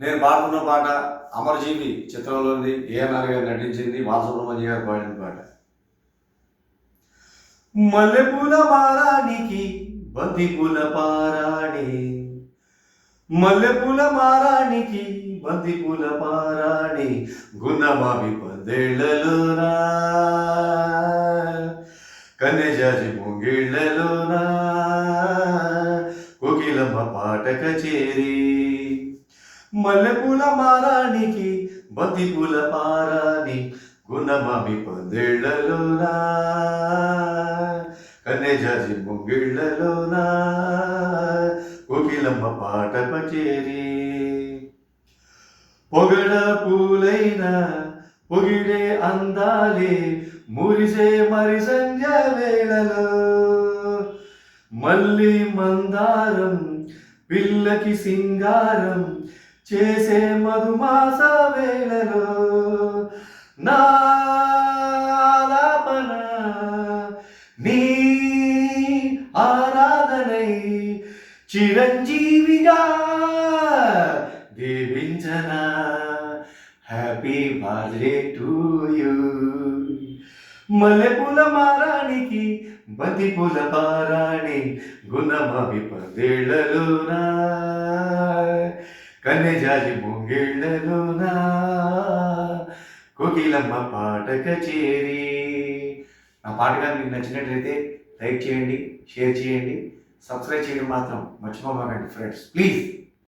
నేను పాడుతున్న పాట అమరజీవి చిత్రంలోని ఏఎన్ఆర్ గారు నటించింది బాలసుబ్రహ్మణ్య గారు పాడిన పాట. మల్లెపూల మారానికి బంతిపూల పారాణి. మల్లెపూల మారానికి బంతిపూల పారాణి. గుణమావి పదేళ్ళలోనా? కన్నెజాజి ముంగిళ్ళలోనా? కోకిలమ్మ పాట కచేరి మల్లెపూల మారానికి బతిపుల పారాని గుణమామి పందేళ్ళలోనా? కన్నెజాజి ముంగిళ్ళలోనా కోకిలమ్మ పాట పచేరి పొగడ పూలైన పొగిడే అందాలే మురిసే మరి సంధ్య వేళలో. మళ్ళీ మందారం పిల్లకి సింగారం చేసే మధుమాస వేళలో నాలాపన నీ ఆరాధనై చిరంజీవిగా దీవించన. హ్యాపీ బర్త్డే టు యూ మల్లెపూల మారానికి బంతిపూల పారాణి గుణమవి పదేళ్ళలోనా? కన్నెజాజి ముంగిళ్ళలోనా కోకిలమ్మ పాట కచేరి నా పాట కానీ మీకు నచ్చినట్లయితే లైక్ చేయండి షేర్ చేయండి. సబ్స్క్రైబ్ చేయడం మాత్రం మర్చిపోమాకండి ఫ్రెండ్స్. ప్లీజ్.